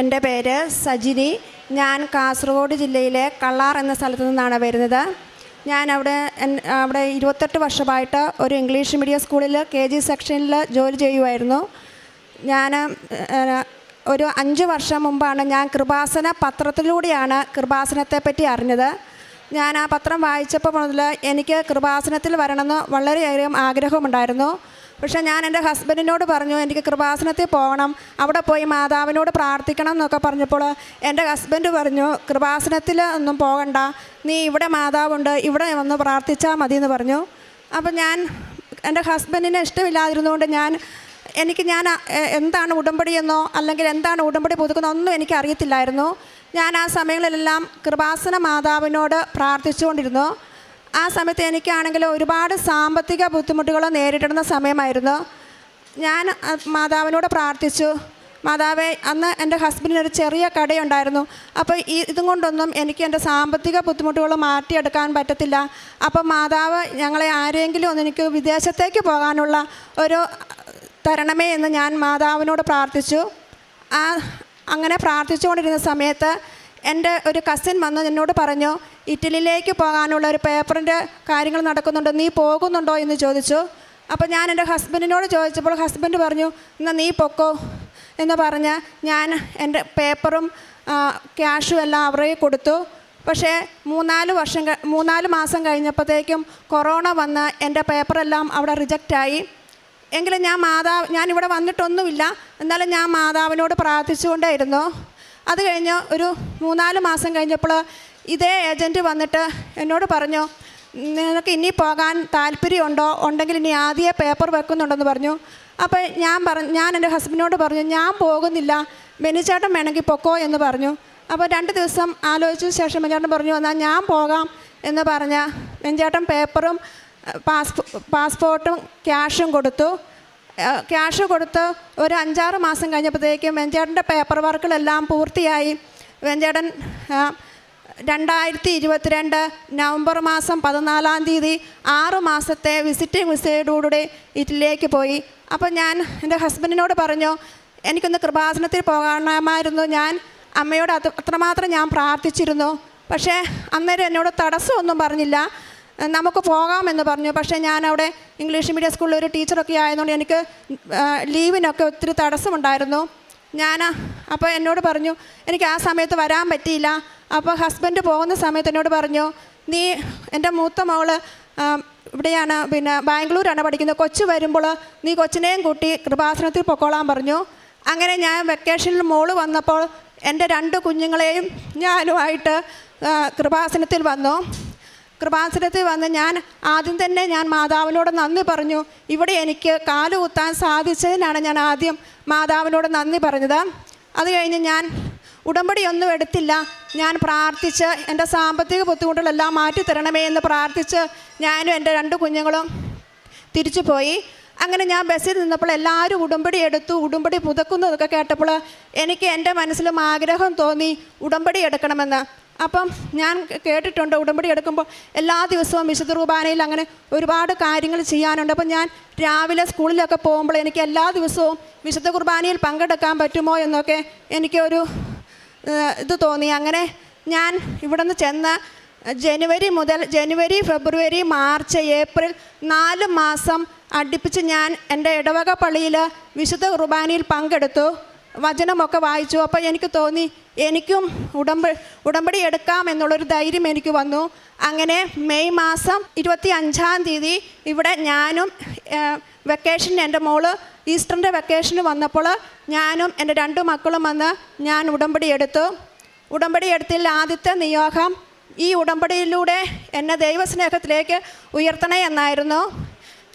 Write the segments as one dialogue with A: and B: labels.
A: എന്റെ പേര് സജിനി. ഞാൻ കാസർഗോഡ് ജില്ലയിലെ കള്ളാർ എന്ന സ്ഥലത്തു നിന്നാണ് വരുന്നത്. ഞാൻ അവിടെ അവിടെ ഇരുപത്തെട്ട് വർഷമായിട്ട് ഒരു ഇംഗ്ലീഷ് മീഡിയം സ്കൂളിൽ കെ ജി സെക്ഷനിൽ ജോലി ചെയ്യുമായിരുന്നു. ഞാൻ ഒരു അഞ്ച് വർഷം മുമ്പാണ് ഞാൻ കൃപാസന പത്രത്തിലൂടെയാണ് കൃപാസനത്തെ പറ്റി അറിഞ്ഞത്. ഞാൻ ആ പത്രം വായിച്ചപ്പോൾ മുതൽ എനിക്ക് കൃപാസനത്തിൽ വരണമെന്ന് വളരെയധികം ആഗ്രഹമുണ്ടായിരുന്നു. പക്ഷേ ഞാൻ എന്റെ ഹസ്ബൻഡിനോട് പറഞ്ഞു എനിക്ക് കൃപാസനത്തിൽ പോകണം അവിടെ പോയി മാതാവിനോട് പ്രാർത്ഥിക്കണം എന്നൊക്കെ പറഞ്ഞപ്പോൾ എന്റെ ഹസ്ബൻഡ് പറഞ്ഞു കൃപാസനത്തിൽ ഒന്നും പോകണ്ട നീ ഇവിടെ മാതാവുണ്ട് ഇവിടെ വന്ന് പ്രാർത്ഥിച്ചാൽ മതി എന്ന് പറഞ്ഞു. അപ്പം ഞാൻ എന്റെ ഹസ്ബൻഡിനെ ഇഷ്ടമില്ലാതിരുന്നുകൊണ്ട് ഞാൻ എനിക്ക് ഞാൻ എന്താണ് ഉടമ്പടിയെന്നോ അല്ലെങ്കിൽ എന്താണ് ഉടമ്പടി പുതുക്കുന്നോ ഒന്നും എനിക്ക് അറിയത്തില്ലായിരുന്നു. ഞാൻ ആ സമയങ്ങളിലെല്ലാം കൃപാസന മാതാവിനോട് പ്രാർത്ഥിച്ചുകൊണ്ടിരുന്നു. ആ സമയത്ത് എനിക്കാണെങ്കിൽ ഒരുപാട് സാമ്പത്തിക ബുദ്ധിമുട്ടുകൾ നേരിടുന്ന സമയമായിരുന്നു. ഞാൻ മാതാവിനോട് പ്രാർത്ഥിച്ചു. മാതാവെ അന്ന് എന്റെ ഹസ്ബൻഡിനൊരു ചെറിയ കടയുണ്ടായിരുന്നു. അപ്പോൾ ഈ ഇതും കൊണ്ടൊന്നും എനിക്ക് എന്റെ സാമ്പത്തിക ബുദ്ധിമുട്ടുകൾ മാറ്റിയെടുക്കാൻ പറ്റത്തില്ല. അപ്പോൾ മാതാവ് ഞങ്ങളെ ആരെങ്കിലും ഒന്ന് എനിക്ക് വിദേശത്തേക്ക് പോകാനുള്ള ഒരു തരണമേ എന്ന് ഞാൻ മാതാവിനോട് പ്രാർത്ഥിച്ചു. ആ അങ്ങനെ പ്രാർത്ഥിച്ചുകൊണ്ടിരുന്ന സമയത്ത് എന്റെ ഒരു കസിൻ വന്ന് എന്നോട് പറഞ്ഞു ഇറ്റലിയിലേക്ക് പോകാനുള്ള ഒരു പേപ്പറിന്റെ കാര്യങ്ങൾ നടക്കുന്നുണ്ട് നീ പോകുന്നുണ്ടോ? എന്ന് ചോദിച്ചു. അപ്പോൾ ഞാൻ എന്റെ ഹസ്ബൻഡിനോട് ചോദിച്ചപ്പോൾ ഹസ്ബൻഡ് പറഞ്ഞു എന്നാൽ നീ പൊക്കോ? എന്ന് പറഞ്ഞ് ഞാൻ എന്റെ പേപ്പറും ക്യാഷും എല്ലാം അവരെ കൊടുത്തു. പക്ഷേ മൂന്നാൽ വർഷം മൂന്നാൽ മാസം കഴിഞ്ഞപ്പോഴത്തേക്കും കൊറോണ വന്ന് എന്റെ പേപ്പറെല്ലാം അവിടെ റിജക്റ്റായി എങ്കിലും ഞാൻ മാതാവ് ഞാൻ ഇവിടെ വന്നിട്ടൊന്നുമില്ല. എന്നാലും ഞാൻ മാതാവിനോട് പ്രാർത്ഥിച്ചുകൊണ്ടേയിരുന്നു. അത് കഴിഞ്ഞ് ഒരു മൂന്നാൽ മാസം കഴിഞ്ഞപ്പോൾ ഇതേ ഏജന്റ് വന്നിട്ട് എന്നോട് പറഞ്ഞു നിനക്ക് ഇനി പോകാൻ താല്പര്യമുണ്ടോ? ഉണ്ടെങ്കിൽ ഇനി ആദ്യമേ പേപ്പർ വെക്കുന്നുണ്ടെന്ന് പറഞ്ഞു. അപ്പോൾ ഞാൻ പറഞ്ഞു ഞാൻ എന്റെ ഹസ്ബൻഡിനോട് പറഞ്ഞു ഞാൻ പോകുന്നില്ല ബെനിച്ചേട്ടൻ വേണമെങ്കിൽ പൊക്കോ എന്ന് പറഞ്ഞു. അപ്പോൾ രണ്ട് ദിവസം ആലോചിച്ച ശേഷം ബെഞ്ചേട്ടൻ പറഞ്ഞു എന്നാൽ ഞാൻ പോകാം എന്ന് പറഞ്ഞ ബെഞ്ചേട്ടൻ പേപ്പറും പാസ്പോ പാസ്പോർട്ടും ക്യാഷും കൊടുത്തു. ക്യാഷ് കൊടുത്ത് ഒരു അഞ്ചാറ് മാസം കഴിഞ്ഞപ്പോഴത്തേക്കും വെഞ്ചേട്ടന്റെ പേപ്പർ വർക്കുകളെല്ലാം പൂർത്തിയായി. വെഞ്ചേട്ടൻ ആ, രണ്ടായിരത്തി ഇരുപത്തിരണ്ട് നവംബർ മാസം പതിനാലാം തീയതി ആറ് മാസത്തെ വിസിറ്റിംഗ് വിസയോടുകൂടി ഇറ്റലിയിലേക്ക് പോയി. അപ്പോൾ ഞാൻ എന്റെ ഹസ്ബൻഡിനോട് പറഞ്ഞു എനിക്കൊന്ന് കൃപാസനത്തിൽ പോകണമായിരുന്നു ഞാൻ അമ്മയോട് അത് അത്രമാത്രം ഞാൻ പ്രാർത്ഥിച്ചിരുന്നു. പക്ഷേ അന്നേരം എന്നോട് തടസ്സമൊന്നും പറഞ്ഞില്ല. നമുക്ക് പോകാമെന്ന് പറഞ്ഞു. പക്ഷേ ഞാൻ അവിടെ ഇംഗ്ലീഷ് മീഡിയം സ്കൂളിൽ ഒരു ടീച്ചറൊക്കെ ആയതുകൊണ്ട് എനിക്ക് ലീവിനൊക്കെ ഒത്തിരി തടസ്സമുണ്ടായിരുന്നു. ഞാൻ അപ്പോൾ എന്നോട് പറഞ്ഞു എനിക്ക് ആ സമയത്ത് വരാൻ പറ്റിയില്ല. അപ്പോൾ ഹസ്ബൻഡ് പോകുന്ന സമയത്ത് എന്നോട് പറഞ്ഞു നീ എന്റെ മൂത്ത മകൾ ഇവിടെയാണ് പിന്നെ ബാംഗ്ലൂരാണ് പഠിക്കുന്നത്. കൊച്ചു വരുമ്പോൾ നീ കൊച്ചിനെയും കൂട്ടി കൃപാസനത്തിൽ പൊക്കോളാൻ പറഞ്ഞു. അങ്ങനെ ഞാൻ വെക്കേഷനിൽ മോൾ വന്നപ്പോൾ എന്റെ രണ്ട് കുഞ്ഞുങ്ങളെയും ഞാനുമായിട്ട് കൃപാസനത്തിൽ വന്നു. കൃപാസനത്തിൽ വന്ന് ഞാൻ ആദ്യം തന്നെ ഞാൻ മാതാവിനോട് നന്ദി പറഞ്ഞു. ഇവിടെ എനിക്ക് കാലുകുത്താൻ സാധിച്ചതിനാണ് ഞാൻ ആദ്യം മാതാവിനോട് നന്ദി പറഞ്ഞത്. അത് കഴിഞ്ഞ് ഞാൻ ഉടമ്പടിയൊന്നും എടുത്തില്ല. ഞാൻ പ്രാർത്ഥിച്ച് എന്റെ സാമ്പത്തിക ബുദ്ധിമുട്ടുകളെല്ലാം മാറ്റി തരണമേ എന്ന് പ്രാർത്ഥിച്ച് ഞാനും എന്റെ രണ്ട് കുഞ്ഞുങ്ങളും തിരിച്ചു പോയി. അങ്ങനെ ഞാൻ ബസ്സിൽ നിന്നപ്പോൾ എല്ലാവരും ഉടമ്പടി എടുത്തു. ഉടമ്പടി പുതക്കുന്നതൊക്കെ കേട്ടപ്പോൾ എനിക്ക് എന്റെ മനസ്സിലും ആഗ്രഹം തോന്നി ഉടമ്പടി എടുക്കണമെന്ന്. അപ്പം ഞാൻ കേട്ടിട്ടുണ്ട് ഉടമ്പടി എടുക്കുമ്പോൾ എല്ലാ ദിവസവും വിശുദ്ധ കുർബാനയിൽ അങ്ങനെ ഒരുപാട് കാര്യങ്ങൾ ചെയ്യാനുണ്ട്. അപ്പം ഞാൻ രാവിലെ സ്കൂളിലൊക്കെ പോകുമ്പോൾ എനിക്ക് എല്ലാ ദിവസവും വിശുദ്ധ കുർബാനയിൽ പങ്കെടുക്കാൻ പറ്റുമോ എന്നൊക്കെ എനിക്കൊരു ഇത് തോന്നി. അങ്ങനെ ഞാൻ ഇവിടെ നിന്ന് ചെന്ന് ജനുവരി മുതൽ ജനുവരി ഫെബ്രുവരി മാർച്ച് ഏപ്രിൽ നാല് മാസം അടുപ്പിച്ച് ഞാൻ എന്റെ ഇടവക പള്ളിയിൽ വിശുദ്ധ കുർബാനയിൽ പങ്കെടുത്തു. വചനമൊക്കെ വായിച്ചു. അപ്പോൾ എനിക്ക് തോന്നി എനിക്കും ഉടമ്പ ഉടമ്പടി എടുക്കാം എന്നുള്ളൊരു ധൈര്യം എനിക്ക് വന്നു. അങ്ങനെ മെയ് മാസം ഇരുപത്തി അഞ്ചാം തീയതി ഇവിടെ ഞാനും വെക്കേഷന് എന്റെ മോൾ ഈസ്റ്ററിന്റെ വെക്കേഷന് വന്നപ്പോൾ ഞാനും എന്റെ രണ്ട് മക്കളും വന്ന് ഞാൻ ഉടമ്പടി എടുത്തു. ഉടമ്പടി എടുത്തിൽ ആദ്യത്തെ നിയോഗം ഈ ഉടമ്പടിയിലൂടെ എന്നെ ദൈവസ്നേഹത്തിലേക്ക് ഉയർത്തണേ എന്നായിരുന്നു.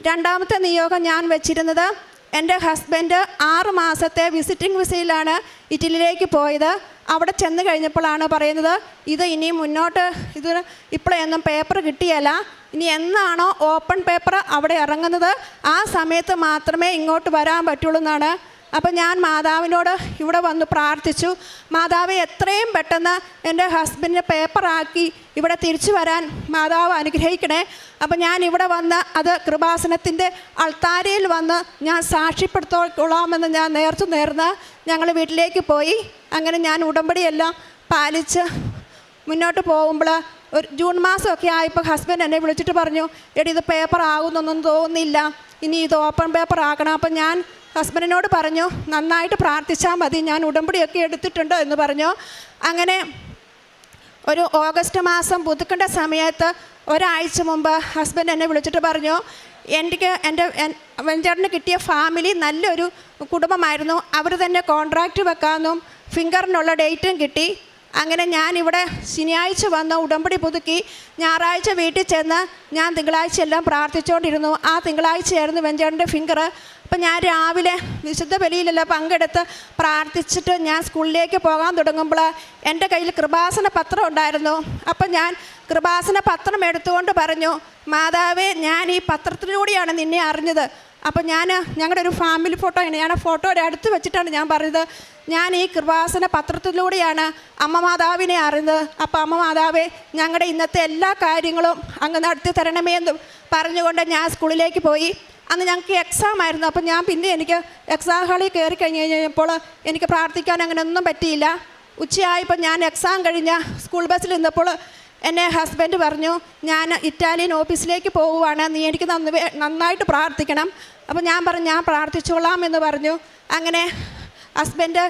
A: രണ്ടാമത്തെ നിയോഗം ഞാൻ വെച്ചിരുന്നത് എന്റെ ഹസ്ബൻഡ് ആറ് മാസത്തെ വിസിറ്റിംഗ് വിസയിലാണ് ഇറ്റലിയിലേക്ക് പോയത്. അവിടെ ചെന്ന് കഴിഞ്ഞപ്പോഴാണ് പറയുന്നത് ഇത് ഇനി മുന്നോട്ട് ഇത് ഇപ്പോഴൊന്നും പേപ്പർ കിട്ടിയല്ല. ഇനി എന്നാണോ ഓപ്പൺ പേപ്പർ അവിടെ ഇറങ്ങുന്നത്? ആ സമയത്ത് മാത്രമേ ഇങ്ങോട്ട് വരാൻ പറ്റുള്ളൂ എന്നാണ് അപ്പം ഞാൻ മാതാവിനോട് ഇവിടെ വന്ന് പ്രാർത്ഥിച്ചു മാതാവ് എത്രയും പെട്ടെന്ന് എന്റെ ഹസ്ബൻഡിനെ പേപ്പറാക്കി ഇവിടെ തിരിച്ചു വരാൻ മാതാവ് അനുഗ്രഹിക്കണേ. അപ്പം ഞാൻ ഇവിടെ വന്ന് അത് കൃപാസനത്തിന്റെ അൾത്താരയിൽ വന്ന് ഞാൻ സാക്ഷ്യപ്പെടുത്തോളാമെന്ന് ഞാൻ നേർച്ചു നേർന്ന് ഞങ്ങൾ വീട്ടിലേക്ക് പോയി. അങ്ങനെ ഞാൻ ഉടമ്പടിയെല്ലാം പാലിച്ച് മുന്നോട്ട് പോകുമ്പോൾ ഒരു ജൂൺ മാസമൊക്കെ ആയപ്പോൾ ഹസ്ബൻഡ് എന്നെ വിളിച്ചിട്ട് പറഞ്ഞു എടി ഇത് പേപ്പർ ആകുന്നൊന്നും തോന്നുന്നില്ല. ഇനി ഇത് ഓപ്പൺ പേപ്പർ ആക്കണം. അപ്പം ഞാൻ ഹസ്ബൻഡിനോട് പറഞ്ഞു നന്നായിട്ട് പ്രാർത്ഥിച്ചാൽ മതി ഞാൻ ഉടമ്പടിയൊക്കെ എടുത്തിട്ടുണ്ട് എന്ന് പറഞ്ഞു. അങ്ങനെ ഒരു ഓഗസ്റ്റ് മാസം പുതുക്കേണ്ട സമയത്ത് ഒരാഴ്ച മുമ്പ് ഹസ്ബൻഡ് എന്നെ വിളിച്ചിട്ട് പറഞ്ഞു എനിക്ക് എന്റെ വെഞ്ചറിന് കിട്ടിയ ഫാമിലി നല്ലൊരു കുടുംബമായിരുന്നു അവർ തന്നെ കോൺട്രാക്റ്റ് വെക്കാമെന്നും ഫിംഗറിനുള്ള ഡേറ്റും കിട്ടി. അങ്ങനെ ഞാൻ ഇവിടെ ശനിയാഴ്ച വന്ന് ഉടമ്പടി പുതുക്കി ഞായറാഴ്ച വീട്ടിൽ ചെന്ന് ഞാൻ തിങ്കളാഴ്ച എല്ലാം പ്രാർത്ഥിച്ചുകൊണ്ടിരുന്നു ആ തിങ്കളാഴ്ചയായിരുന്നു വെഞ്ചേട്ടന്റെ ഫിംഗർ അപ്പം ഞാൻ രാവിലെ വിശുദ്ധ ബലിയിലെല്ലാം പങ്കെടുത്ത് പ്രാർത്ഥിച്ചിട്ട് ഞാൻ സ്കൂളിലേക്ക് പോകാൻ തുടങ്ങുമ്പോൾ എന്റെ കയ്യിൽ കൃപാസന പത്രം ഉണ്ടായിരുന്നു. അപ്പം ഞാൻ കൃപാസന പത്രം എടുത്തുകൊണ്ട് പറഞ്ഞു മാതാവേ ഞാൻ ഈ പത്രത്തിലൂടെയാണ് നിന്നെ അറിഞ്ഞത്. അപ്പം ഞാൻ ഞങ്ങളുടെ ഒരു ഫാമിലി ഫോട്ടോ ആണ്. ഞാൻ ആ അടുത്ത് വെച്ചിട്ടാണ് ഞാൻ പറഞ്ഞത്. ഞാൻ ഈ കൃപാസന പത്രത്തിലൂടെയാണ് അമ്മ മാതാവിനെ അറിഞ്ഞത്. അപ്പം അമ്മ മാതാവേ ഞങ്ങളുടെ ഇന്നത്തെ എല്ലാ കാര്യങ്ങളും അങ്ങ് നടത്തി തരണമേ എന്ന് പറഞ്ഞുകൊണ്ട് ഞാൻ സ്കൂളിലേക്ക് പോയി. അന്ന് ഞങ്ങൾക്ക് എക്സാം ആയിരുന്നു. അപ്പം ഞാൻ പിന്നെ എനിക്ക് എക്സാം ഹാളിൽ കയറി കഴിഞ്ഞ് കഴിഞ്ഞപ്പോൾ എനിക്ക് പ്രാർത്ഥിക്കാൻ അങ്ങനെ ഒന്നും പറ്റിയില്ല. ഉച്ചയായപ്പോൾ ഞാൻ എക്സാം കഴിഞ്ഞ സ്കൂൾ ബസ്സിൽ നിന്നപ്പോൾ എന്നെ ഹസ്ബൻഡ് പറഞ്ഞു ഞാൻ ഇറ്റാലിയൻ ഓഫീസിലേക്ക് പോവുകയാണ് നീ എനിക്ക് നന്ന് നന്നായിട്ട് പ്രാർത്ഥിക്കണം. അപ്പോൾ ഞാൻ പറഞ്ഞു ഞാൻ പ്രാർത്ഥിച്ചോളാം എന്ന് പറഞ്ഞു. അങ്ങനെ ഹസ്ബൻഡ്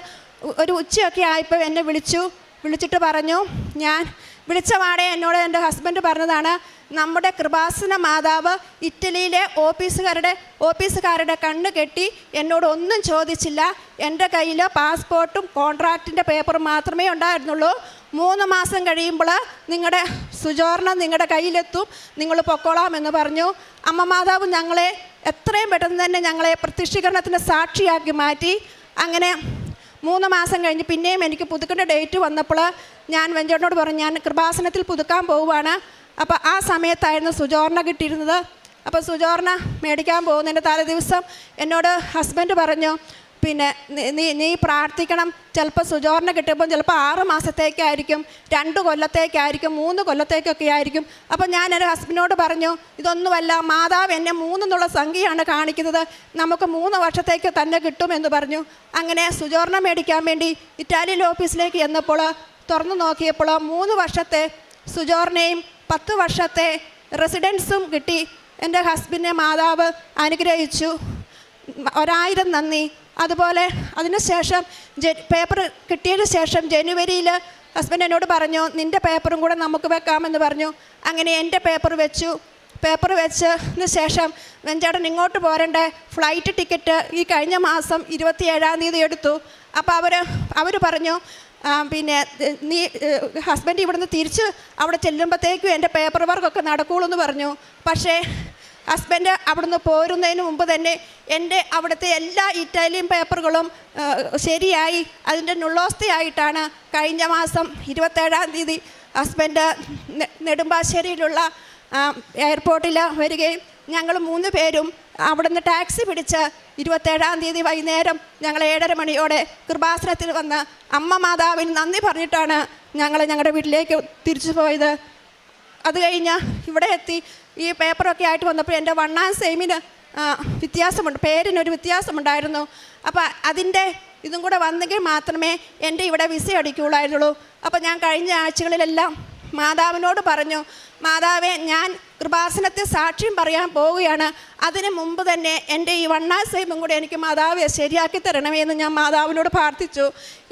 A: ഒരു ഉച്ചയൊക്കെ ആയപ്പോൾ എന്നെ വിളിച്ചു. വിളിച്ചിട്ട് പറഞ്ഞു ഞാൻ വിളിച്ച വാടേ എന്നോട് എന്റെ ഹസ്ബൻഡ് പറഞ്ഞതാണ് നമ്മുടെ കൃപാസന മാതാവ് ഇറ്റലിയിലെ ഓഫീസുകാരുടെ ഓഫീസുകാരുടെ കണ്ണ് കെട്ടി എന്നോട് ഒന്നും ചോദിച്ചില്ല. എന്റെ കയ്യിൽ പാസ്പോർട്ടും കോൺട്രാക്റ്റിന്റെ പേപ്പറും മാത്രമേ ഉണ്ടായിരുന്നുള്ളൂ. മൂന്ന് മാസം കഴിയുമ്പോൾ നിങ്ങളുടെ സുജോർണം നിങ്ങളുടെ കയ്യിലെത്തും. നിങ്ങൾ പൊക്കോളാം എന്ന് പറഞ്ഞു. അമ്മ മാതാവ് ഞങ്ങളെ എത്രയും പെട്ടെന്ന് തന്നെ ഞങ്ങളെ പ്രത്യക്ഷീകരണത്തിന് സാക്ഷിയാക്കി മാറ്റി. അങ്ങനെ മൂന്ന് മാസം കഴിഞ്ഞ് പിന്നെയും എനിക്ക് പുതുക്കേണ്ട ഡേറ്റ് വന്നപ്പോൾ ഞാൻ വെഞ്ചോട്ടിനോട് പറഞ്ഞു ഞാൻ കൃപാസനത്തിൽ പുതുക്കാൻ പോവുകയാണ്. അപ്പോൾ ആ സമയത്തായിരുന്നു സുജോർണ കിട്ടിയിരുന്നത്. അപ്പോൾ സുജോർണ മേടിക്കാൻ പോകുന്നതിന്റെ തലേ ദിവസം എന്നോട് ഹസ്ബൻഡ് പറഞ്ഞു പിന്നെ നീ- നീ പ്രാർത്ഥിക്കണം. ചിലപ്പോൾ സുജോർണ കിട്ടുമ്പോൾ ചിലപ്പോൾ ആറ് മാസത്തേക്കായിരിക്കും രണ്ട് കൊല്ലത്തേക്കായിരിക്കും മൂന്ന് കൊല്ലത്തേക്കൊക്കെ ആയിരിക്കും. അപ്പോൾ ഞാൻ എന്റെ ഹസ്ബൻഡിനോട് പറഞ്ഞു ഇതൊന്നുമല്ല മാതാവ് എന്നെ മൂന്നെന്നുള്ള സംഖ്യയാണ് കാണിക്കുന്നത്. നമുക്ക് മൂന്ന് വർഷത്തേക്ക് തന്നെ കിട്ടുമെന്ന് പറഞ്ഞു. അങ്ങനെ സുജോർണ മേടിക്കാൻ വേണ്ടി ഇറ്റാലിയൻ ഓഫീസിലേക്ക് എന്നപ്പോൾ തുറന്നു നോക്കിയപ്പോൾ മൂന്ന് വർഷത്തെ സുജോർണയും പത്ത് വർഷത്തെ റെസിഡൻസും കിട്ടി. എന്റെ ഹസ്ബൻഡിനെ മാതാവ് അനുഗ്രഹിച്ചു. ഒരായിരം നന്ദി. അതുപോലെ അതിനുശേഷം ജ പേപ്പർ കിട്ടിയതിന് ശേഷം ജനുവരിയിൽ ഹസ്ബൻഡ് എന്നോട് പറഞ്ഞു നിന്റെ പേപ്പറും കൂടെ നമുക്ക് വെക്കാമെന്ന് പറഞ്ഞു. അങ്ങനെ എന്റെ പേപ്പർ വെച്ചു. പേപ്പർ വെച്ചതിന് ശേഷം വെഞ്ചേട്ടൻ ഇങ്ങോട്ട് പോരേണ്ട. ഫ്ലൈറ്റ് ടിക്കറ്റ് ഈ കഴിഞ്ഞ മാസം ഇരുപത്തിയേഴാം തീയതി എടുത്തു. അപ്പോൾ അവർ അവർ പറഞ്ഞു പിന്നെ നീ ഹസ്ബൻഡ് ഇവിടുന്ന് തിരിച്ച് അവിടെ ചെല്ലുമ്പോഴത്തേക്കും എന്റെ പേപ്പർ വർക്കൊക്കെ നടക്കുകയുള്ളൂ എന്ന് പറഞ്ഞു. പക്ഷേ ഹസ്ബൻഡ് അവിടുന്ന് പോരുന്നതിന് മുമ്പ് തന്നെ എന്റെ അവിടുത്തെ എല്ലാ ഇറ്റാലിയൻ പേപ്പറുകളും ശരിയായി. അതിന്റെ നുള്ളോസ്തയായിട്ടാണ് കഴിഞ്ഞ മാസം ഇരുപത്തേഴാം തീയതി ഹസ്ബൻഡ് നെടുമ്പാശ്ശേരിയിലുള്ള എയർപോർട്ടിൽ വരികയും ഞങ്ങൾ മൂന്ന് പേരും അവിടുന്ന് ടാക്സി പിടിച്ച് ഇരുപത്തേഴാം തീയതി വൈകുന്നേരം ഞങ്ങൾ ഏഴര മണിയോടെ കൃപാസനത്തിൽ വന്ന് അമ്മ മാതാവിന് നന്ദി പറഞ്ഞിട്ടാണ് ഞങ്ങൾ ഞങ്ങളുടെ വീട്ടിലേക്ക് തിരിച്ചു പോയത്. അത് കഴിഞ്ഞ് ഇവിടെ എത്തി ഈ പേപ്പറൊക്കെ ആയിട്ട് വന്നപ്പോൾ എന്റെ വണ്ണാം സെയിമിന് വ്യത്യാസമുണ്ട്. പേരിനൊരു വ്യത്യാസമുണ്ടായിരുന്നു. അപ്പോൾ അതിന്റെ ഇതും കൂടെ വന്നെങ്കിൽ മാത്രമേ എന്റെ ഇവിടെ വിസ അടിക്കുകയുള്ളായിരുന്നുള്ളൂ. അപ്പോൾ ഞാൻ കഴിഞ്ഞ ആഴ്ചകളിലെല്ലാം മാതാവിനോട് പറഞ്ഞു മാതാവെ ഞാൻ കൃപാസനത്തെ സാക്ഷ്യം പറയാൻ പോവുകയാണ്. അതിനു മുമ്പ് തന്നെ എന്റെ ഈ വണ്ണാ സൈബും കൂടെ എനിക്ക് മാതാവെ ശരിയാക്കി തരണമേ എന്ന് ഞാൻ മാതാവിനോട് പ്രാർത്ഥിച്ചു.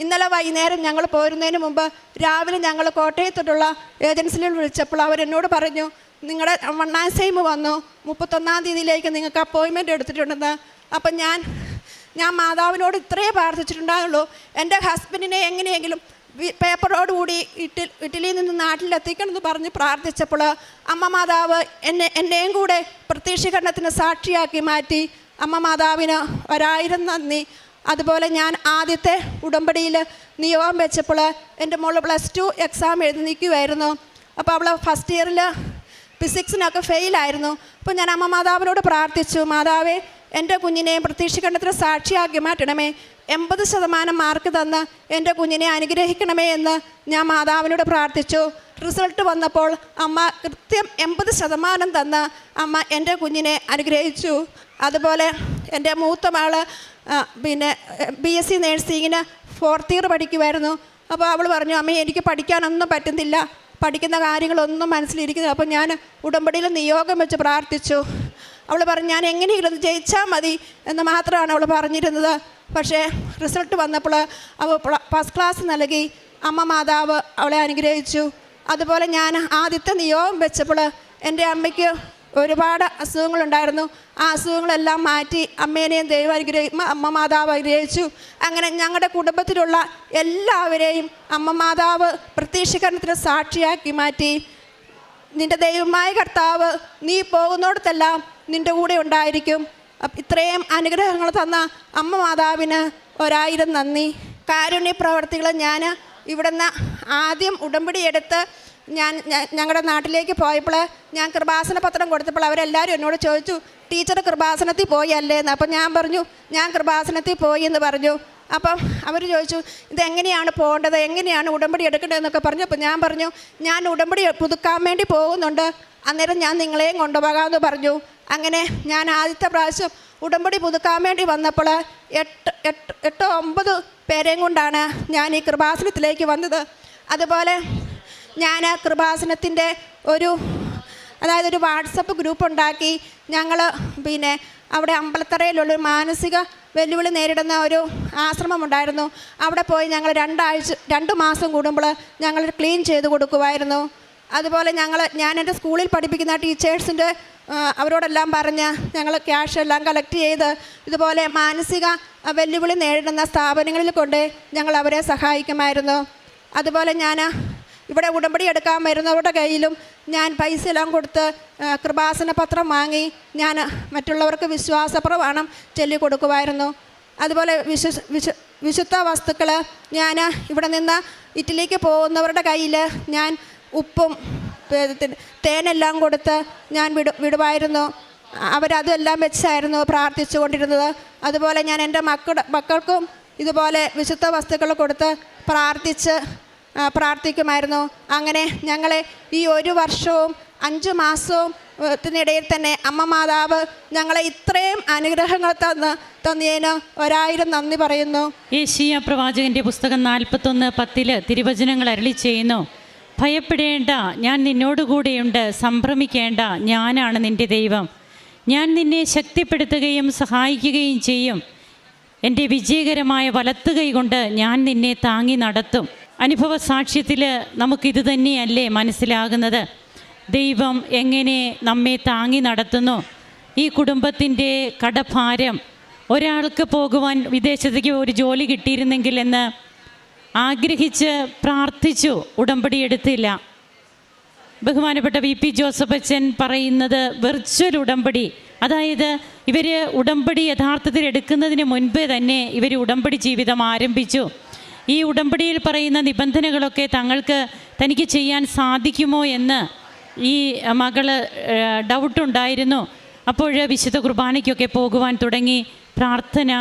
A: ഇന്നലെ വൈകുന്നേരം ഞങ്ങൾ പോരുന്നതിന് മുമ്പ് രാവിലെ ഞങ്ങൾ കോട്ടയത്തോട്ടുള്ള ഏജൻസിയിൽ വിളിച്ചപ്പോൾ അവരെന്നോട് പറഞ്ഞു നിങ്ങളുടെ വണ്ണാ സൈബ് വന്നു. മുപ്പത്തൊന്നാം തീയതിയിലേക്ക് നിങ്ങൾക്ക് അപ്പോയിൻമെന്റ് എടുത്തിട്ടുണ്ടെന്ന്. അപ്പം ഞാൻ ഞാൻ മാതാവിനോട് ഇത്രയേ പ്രാർത്ഥിച്ചിട്ടുണ്ടാകുള്ളൂ എന്റെ ഹസ്ബൻഡിനെ എങ്ങനെയെങ്കിലും പേപ്പറോടുകൂടി ഇറ്റൽ ഇറ്റലിയിൽ നിന്ന് നാട്ടിലെത്തിക്കണമെന്ന് പറഞ്ഞ് പ്രാർത്ഥിച്ചപ്പോൾ അമ്മ മാതാവ് എന്നെ എന്നെയും കൂടെ പ്രത്യക്ഷീകരണത്തിന് സാക്ഷിയാക്കി മാറ്റി. അമ്മ മാതാവിന് ഒരായിരം നന്ദി. അതുപോലെ ഞാൻ ആദ്യത്തെ ഉടമ്പടിയിൽ നിയോഗം വെച്ചപ്പോൾ എന്റെ മോൾ പ്ലസ് ടു എക്സാം എഴുതി നിൽക്കുമായിരുന്നു അപ്പോൾ അവൾ ഫസ്റ്റ് ഇയറിൽ ഫിസിക്സിനൊക്കെ ഫെയിലായിരുന്നു. അപ്പോൾ ഞാൻ അമ്മ മാതാവിനോട് പ്രാർത്ഥിച്ചു മാതാവേ എന്റെ കുഞ്ഞിനെ പ്രതീക്ഷിക്കേണ്ടതിന് സാക്ഷിയാക്കി മാറ്റണമേ. എൺപത് ശതമാനം മാർക്ക് തന്ന് എന്റെ കുഞ്ഞിനെ അനുഗ്രഹിക്കണമേ എന്ന് ഞാൻ മാതാവിനോട് പ്രാർത്ഥിച്ചു. റിസൾട്ട് വന്നപ്പോൾ അമ്മ കൃത്യം എൺപത് ശതമാനം തന്ന് അമ്മ എന്റെ കുഞ്ഞിനെ അനുഗ്രഹിച്ചു. അതുപോലെ എന്റെ മൂത്ത മകൾ പിന്നെ ബി എസ് സി നേഴ്സിങ്ങിന് ഫോർത്ത് ഇയർ പഠിക്കുമായിരുന്നു അപ്പോൾ അവൾ പറഞ്ഞു അമ്മ എനിക്ക് പഠിക്കാനൊന്നും പറ്റുന്നില്ല. പഠിക്കുന്ന കാര്യങ്ങളൊന്നും മനസ്സിലിരിക്കുന്നു അപ്പോൾ ഞാൻ ഉടമ്പടിയിൽ നിയോഗം വെച്ച് പ്രാർത്ഥിച്ചു. അവൾ പറഞ്ഞു ഞാൻ എങ്ങനെയെങ്കിലും ജയിച്ചാൽ മതി എന്ന് മാത്രമാണ് അവൾ പറഞ്ഞിരുന്നത്. പക്ഷേ റിസൾട്ട് വന്നപ്പോൾ അവൾ ഫസ്റ്റ് ക്ലാസ് നൽകി. അമ്മ മാതാവ് അവളെ അനുഗ്രഹിച്ചു. അതുപോലെ ഞാൻ ആദ്യത്തെ നിയോഗം വെച്ചപ്പോൾ എന്റെ അമ്മയ്ക്ക് ഒരുപാട് അസുഖങ്ങളുണ്ടായിരുന്നു. ആ അസുഖങ്ങളെല്ലാം മാറ്റി അമ്മേനെയും ദൈവം അനുഗ്രഹി അമ്മ മാതാവ് അനുഗ്രഹിച്ചു. അങ്ങനെ ഞങ്ങളുടെ കുടുംബത്തിലുള്ള എല്ലാവരെയും അമ്മ മാതാവ് പ്രത്യക്ഷീകരണത്തിന് സാക്ഷിയാക്കി മാറ്റി. നിന്റെ ദൈവമായ കർത്താവ് നീ പോകുന്നിടത്തെല്ലാം നിന്റെ കൂടെ ഉണ്ടായിരിക്കും. ഇത്രയും അനുഗ്രഹങ്ങൾ തന്ന അമ്മ മാതാവിന് ഒരായിരം നന്ദി. കാരുണ്യ പ്രവർത്തികൾ ഞാൻ ഇവിടുന്ന് ആദ്യം ഉടമ്പടി എടുത്ത് ഞാൻ ഞങ്ങളുടെ നാട്ടിലേക്ക് പോയപ്പോൾ ഞാൻ കൃപാസന പത്രം കൊടുത്തപ്പോൾ അവരെല്ലാവരും എന്നോട് ചോദിച്ചു ടീച്ചർ കൃപാസനത്തിൽ പോയി അല്ലേ? എന്ന്. അപ്പം ഞാൻ പറഞ്ഞു ഞാൻ കൃപാസനത്തിൽ പോയി എന്ന് പറഞ്ഞു. അപ്പം അവർ ചോദിച്ചു ഇതെങ്ങനെയാണ് പോകേണ്ടത്? എങ്ങനെയാണ് ഉടമ്പടി എടുക്കേണ്ടതെന്നൊക്കെ പറഞ്ഞു. അപ്പം ഞാൻ പറഞ്ഞു ഞാൻ ഉടമ്പടി പുതുക്കാൻ വേണ്ടി പോകുന്നുണ്ട്. അന്നേരം ഞാൻ നിങ്ങളെയും കൊണ്ടുപോകാമെന്ന് പറഞ്ഞു. അങ്ങനെ ഞാൻ ആദ്യത്തെ പ്രാവശ്യം ഉടമ്പടി പുതുക്കാൻ വേണ്ടി വന്നപ്പോൾ എട്ട് എട്ട് എട്ടോ ഒമ്പത് പേരെയും കൊണ്ടാണ് ഞാൻ ഈ കൃപാസനത്തിലേക്ക് വന്നത്. അതുപോലെ ഞാൻ കൃപാസനത്തിന്റെ ഒരു അതായത് ഒരു വാട്സപ്പ് ഗ്രൂപ്പ് ഉണ്ടാക്കി ഞങ്ങൾ പിന്നെ അവിടെ അമ്പലത്തറയിലുള്ള ഒരു മാനസിക വെല്ലുവിളി നേരിടുന്ന ഒരു ആശ്രമം ഉണ്ടായിരുന്നു. അവിടെ പോയി ഞങ്ങൾ രണ്ടാഴ്ച രണ്ട് മാസം കൂടുമ്പോൾ ഞങ്ങൾ ക്ലീൻ ചെയ്ത് കൊടുക്കുമായിരുന്നു. അതുപോലെ ഞങ്ങൾ ഞാൻ എന്റെ സ്കൂളിൽ പഠിപ്പിക്കുന്ന ടീച്ചേഴ്സിന്റെ അവരോടെല്ലാം പറഞ്ഞ് ഞങ്ങൾ ക്യാഷ് എല്ലാം കളക്ട് ചെയ്ത് ഇതുപോലെ മാനസിക വെല്ലുവിളി നേരിടുന്ന സ്ഥാപനങ്ങളിൽ കൊണ്ട് ഞങ്ങൾ അവരെ സഹായിക്കുമായിരുന്നു. അതുപോലെ ഞാൻ ഇവിടെ ഉടമ്പടി എടുക്കാൻ വരുന്നവരുടെ കയ്യിലും ഞാൻ പൈസ എല്ലാം കൊടുത്ത് കൃപാസന പത്രം വാങ്ങി ഞാൻ മറ്റുള്ളവർക്ക് വിശ്വാസപ്രമാണം ചൊല്ലി കൊടുക്കുമായിരുന്നു. അതുപോലെ വിശു വിശു വിശുദ്ധ വസ്തുക്കൾ ഞാൻ ഇവിടെ നിന്ന് ഇറ്റലിക്ക് പോകുന്നവരുടെ കയ്യിൽ ഞാൻ ഉപ്പും തേനെല്ലാം കൊടുത്ത് ഞാൻ വിടു വിടുമായിരുന്നു. അവരതെല്ലാം വെച്ചായിരുന്നു പ്രാർത്ഥിച്ചു കൊണ്ടിരുന്നത് അതുപോലെ ഞാൻ എന്റെ മക്കളുടെ മക്കൾക്കും ഇതുപോലെ വിശുദ്ധ വസ്തുക്കൾ കൊടുത്ത് പ്രാർത്ഥിച്ച് പ്രാർത്ഥിക്കുമായിരുന്നു. അങ്ങനെ ഞങ്ങളെ ഈ ഒരു വർഷവും അഞ്ച് മാസവും ത്തിനിടയിൽ തന്നെ അമ്മ മാതാവ് ഞങ്ങളെ ഇത്രയും അനുഗ്രഹങ്ങൾ തന്ന് തന്നിയതിന് ഒരായിരം നന്ദി പറയുന്നു.
B: ഏഷ്യ പ്രവാചകന്റെ പുസ്തകം നാൽപ്പത്തൊന്ന് പത്തിൽ തിരുവചനങ്ങൾ അരളി ചെയ്യുന്നു. ഭയപ്പെടേണ്ട ഞാൻ നിന്നോടുകൂടെയുണ്ട് സംഭ്രമിക്കേണ്ട ഞാനാണ് നിന്റെ ദൈവം. ഞാൻ നിന്നെ ശക്തിപ്പെടുത്തുകയും സഹായിക്കുകയും ചെയ്യും. എന്റെ വിജയകരമായ വലത്തുകൈ കൊണ്ട് ഞാൻ നിന്നെ താങ്ങി നടത്തും. അനുഭവ സാക്ഷ്യത്തിൽ നമുക്കിത് തന്നെയല്ലേ മനസ്സിലാകുന്നത്? ദൈവം എങ്ങനെ നമ്മെ താങ്ങി നടത്തുന്നു? ഈ കുടുംബത്തിന്റെ കടഭാരം ഒരാൾക്ക് പോകുവാൻ വിദേശത്തേക്ക് ഒരു ജോലി കിട്ടിയിരുന്നെങ്കിൽ എന്ന് ആഗ്രഹിച്ച് പ്രാർത്ഥിച്ചു ഉടമ്പടി എടുത്തില്ല. ബഹുമാനപ്പെട്ട വി പി ജോസഫ് അച്ഛൻ പറയുന്നത് വെർച്വൽ ഉടമ്പടി. അതായത് ഇവർ ഉടമ്പടി യഥാർത്ഥത്തിൽ എടുക്കുന്നതിന് മുൻപ് തന്നെ ഇവർ ഉടമ്പടി ജീവിതം ആരംഭിച്ചു. ഈ ഉടമ്പടിയിൽ പറയുന്ന നിബന്ധനകളൊക്കെ തങ്ങൾക്ക് തനിക്ക് ചെയ്യാൻ സാധിക്കുമോ എന്ന് ഈ മകൾ ഡൗട്ടുണ്ടായിരുന്നു അപ്പോൾ വിശുദ്ധ കുർബാനയ്ക്കൊക്കെ പോകുവാൻ തുടങ്ങി പ്രാർത്ഥന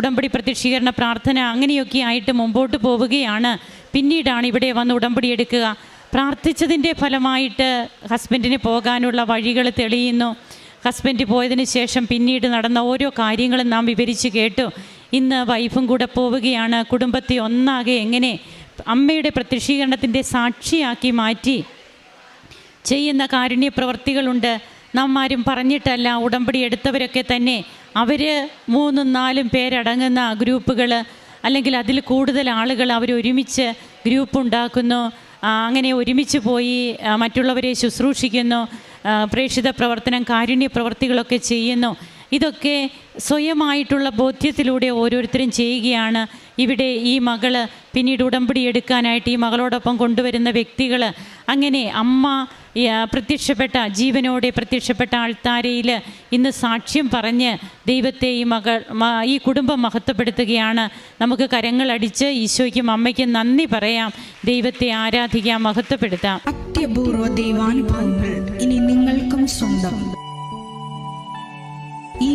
B: ഉടമ്പടി പ്രത്യക്ഷീകരണ പ്രാർത്ഥന അങ്ങനെയൊക്കെ ആയിട്ട് മുമ്പോട്ട് പോവുകയാണ്. പിന്നീടാണ് ഇവിടെ വന്ന് ഉടമ്പടി എടുക്കുക. പ്രാർത്ഥിച്ചതിന്റെ ഫലമായിട്ട് ഹസ്ബൻഡിന് പോകാനുള്ള വഴികൾ തെളിയുന്നു. ഹസ്ബൻഡ് പോയതിന് ശേഷം പിന്നീട് നടന്ന ഓരോ കാര്യങ്ങളും നാം വിവരിച്ച് കേട്ടു. ഇന്ന് വൈഫും കൂടെ പോവുകയാണ്. കുടുംബത്തെ ഒന്നാകെ എങ്ങനെ അമ്മയുടെ പ്രത്യക്ഷീകരണത്തിന്റെ സാക്ഷിയാക്കി മാറ്റി ചെയ്യുന്ന കാരുണ്യ പ്രവർത്തികളുണ്ട് നാം ആരും പറഞ്ഞിട്ടല്ല ഉടമ്പടി എടുത്തവരൊക്കെ തന്നെ അവർ മൂന്നും നാലും പേരടങ്ങുന്ന ഗ്രൂപ്പുകൾ അല്ലെങ്കിൽ അതിൽ കൂടുതൽ ആളുകൾ അവർ ഒരുമിച്ച് ഗ്രൂപ്പ് ഉണ്ടാക്കുന്നു അങ്ങനെ ഒരുമിച്ച് പോയി മറ്റുള്ളവരെ ശുശ്രൂഷിക്കുന്നു പ്രേക്ഷിത പ്രവർത്തനം കാരുണ്യ പ്രവർത്തികളൊക്കെ ചെയ്യുന്നു. ഇതൊക്കെ സ്വയമായിട്ടുള്ള ബോധ്യത്തിലൂടെ ഓരോരുത്തരും ചെയ്യുകയാണ്. ഇവിടെ ഈ മകൾ പിന്നീട് ഉടമ്പടി എടുക്കാനായിട്ട് ഈ മകളോടൊപ്പം കൊണ്ടുവരുന്ന വ്യക്തികൾ അങ്ങനെ അമ്മ പ്രത്യക്ഷപ്പെട്ട ജീവനോടെ പ്രത്യക്ഷപ്പെട്ട ആൾത്താരയിൽ ഇന്ന് സാക്ഷ്യം പറഞ്ഞ് ദൈവത്തെ ഈ മകൾ ഈ കുടുംബം മഹത്വപ്പെടുത്തുകയാണ്. നമുക്ക് കരങ്ങളടിച്ച് ഈശോയ്ക്കും അമ്മയ്ക്കും നന്ദി പറയാം. ദൈവത്തെ ആരാധിക്കാം മഹത്വപ്പെടുത്താം.
C: അത്യപൂർവ ദൈവാനുഭവങ്ങൾ ഇനി നിങ്ങൾക്കും സ്വന്തം. ഈ